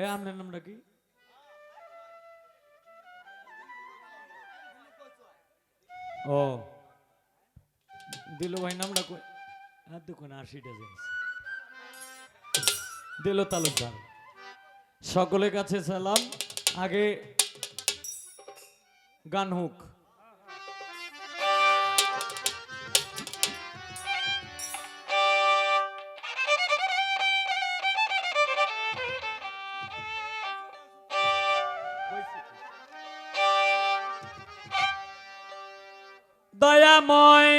এ আপনার নামটা কি? ও। দিল ভাই নামটা আর দেখুন, আশিটা জিনিস। দিল তালুকদার। সকলের কাছে সালাম। আগে গান হোক। দয়াময়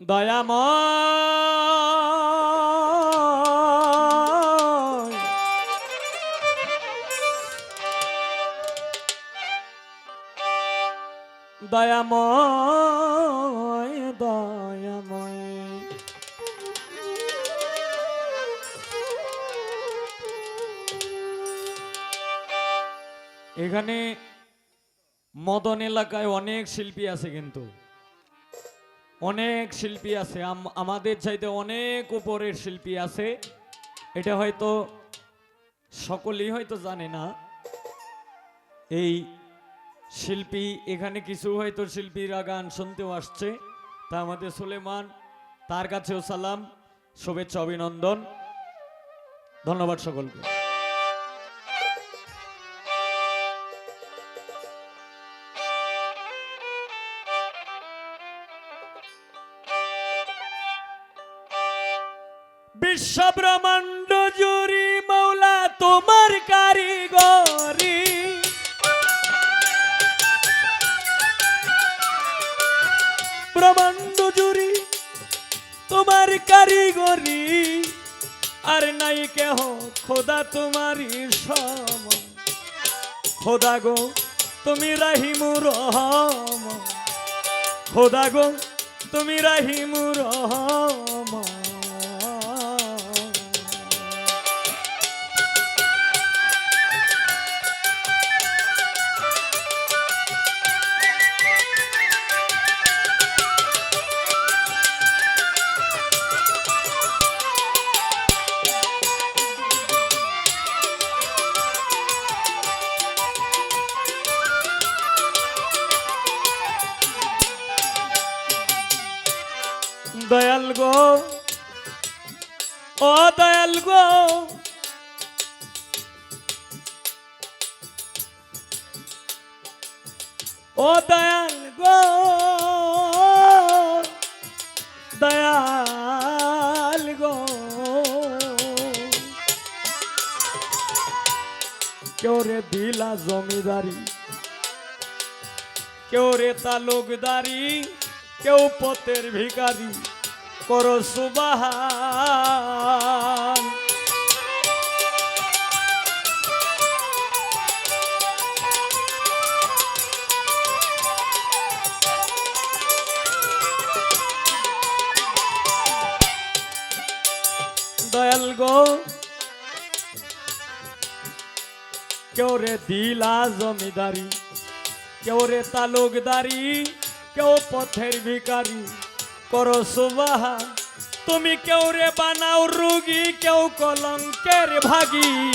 দয়াময়। দয়াময়। এখানে মদন এলাকায় অনেক শিল্পী আছে কিন্তু। অনেক শিল্পী আছে। আম- আমাদের চাইতে অনেক উপরের শিল্পী আছে। এটা হয়তো সকলেই হয়তো জানে না। এই শিল্পী, এখানে কিছু হয়তো শিল্পীরা গান শুনতেও আসছে। তা আমাদের সুলেমান, তার কাছেও সালাম, শুভেচ্ছা, অভিনন্দন। ধন্যবাদ সকলকে। বিশ্ব ব্রহ্মাণ্ড জুড়ি মৌলা তোমার কারিগরি। ব্রহ্মাণ্ড জুড়ি তোমার কারিগরি। আর নাই কেহ, খোদা তোমারই সম। খোদা গো, তুমি রাহিমু রহম। খোদা গো, তুমি রাহিমু রহম। দয়াল গো, ও দয়াল গো। ও দয়াল গো দয়াল গো। কেউ রে দিলা জমিদারি, কেউ রে তালুকদারি, কেউ পথের ভিখারি। করো সুবাহান দয়াল গো কেউ রে দিলা জমিদারি কেউ রে তালুকদারি কেউ পথের ভিকারি করো সুবাহা। তুমি কেউ রে বানাও রুগী, কেউ কলঙ্কের ভাগী।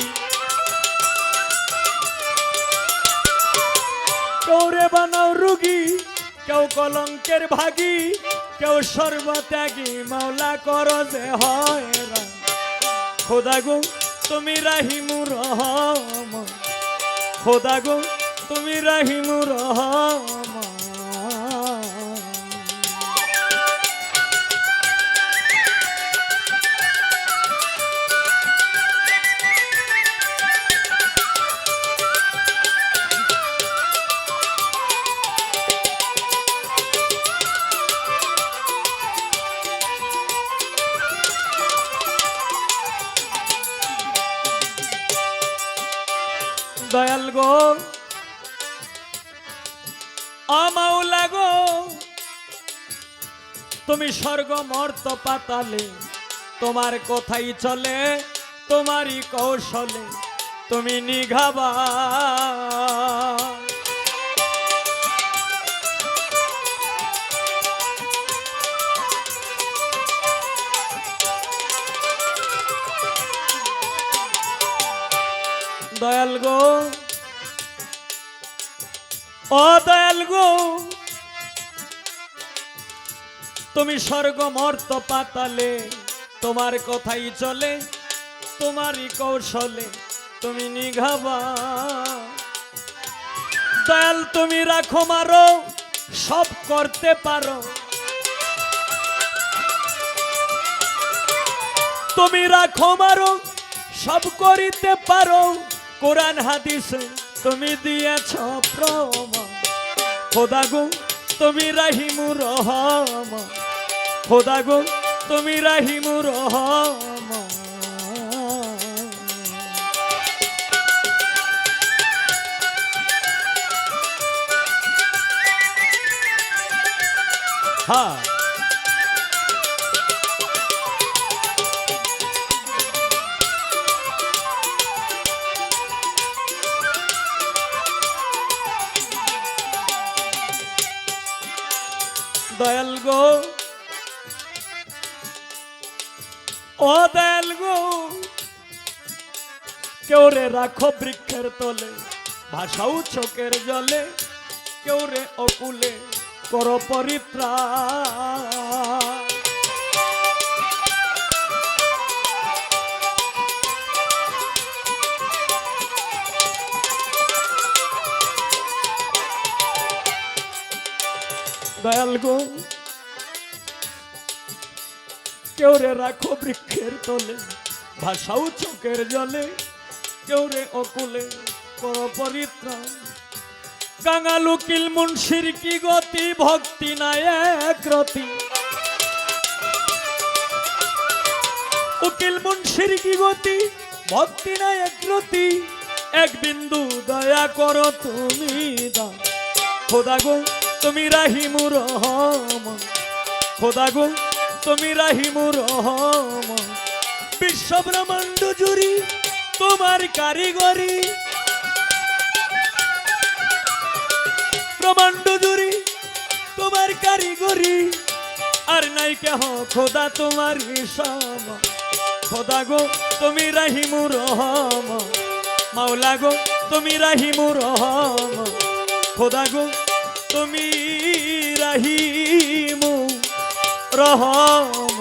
কেউ রে বানাও রুগী, কেউ কলঙ্কের ভাগী। কেউ সর্বত্যাগী, মাওলা কর যে হয় রাম। খোদা গো, তুমি রাহিমু রহম। খোদা গো, তুমি রাহিমু রহম। আমাউলা গো। তুমি স্বর্গ মর্ত পাতালে তোমার কোথায় চলে তোমারই কৌশলে তুমি নিঘাবা ও দয়াল গো, তুমি স্বর্গ মর্ত পাতালে, তোমার কথাই চলে, তোমারই কৌশলে তুমি নিঘাবা। দয়াল, তুমি রাখো মারো, সব করতে পারো। তুমি রাখো মারো, সব করিতে পারো। কোরআন, হাদিসে তুমি দিয়েছ প্রমাণ। খোদা গো তুমি রাহিমু রহম খোদা গো তুমি রাহিমু রহম হ্যাঁ দয়াল গো। ও দয়াল গো, কেউ রে রাখো বৃক্ষের তলে ভাষাও চোখের জলে, কেউ রে অকুলে কর পরিত্রা দয়াল গো কেউ রে রাখো বৃক্ষের তলে ভাষাও চোখের জলে কেউ রে অকুলে কর পরিত্রাণ কাঙালু কিল মুন্সির কি গতি ভক্তি নায়ক রতি উকিল মুন্সির কি গতি ভক্তি নায়ক রতি এক বিন্দু দয়া করো তুমি দা খোদা গো তুমি রাহিমু রহম। খোদা গো, তুমি রাহিমু রহম। বিশ্ব ব্রহ্মাণ্ড জুড়ি তোমার কারিগরি। ব্রহ্মাণ্ড জুড়ি তোমার কারিগরি। আর নাই কেহ খোদা তোমার সম। খোদা গো, তুমি রাহিমু রহম। মাওলা গো, তুমি রাহিমু রহম। খোদা গো তুমি রহিম রহম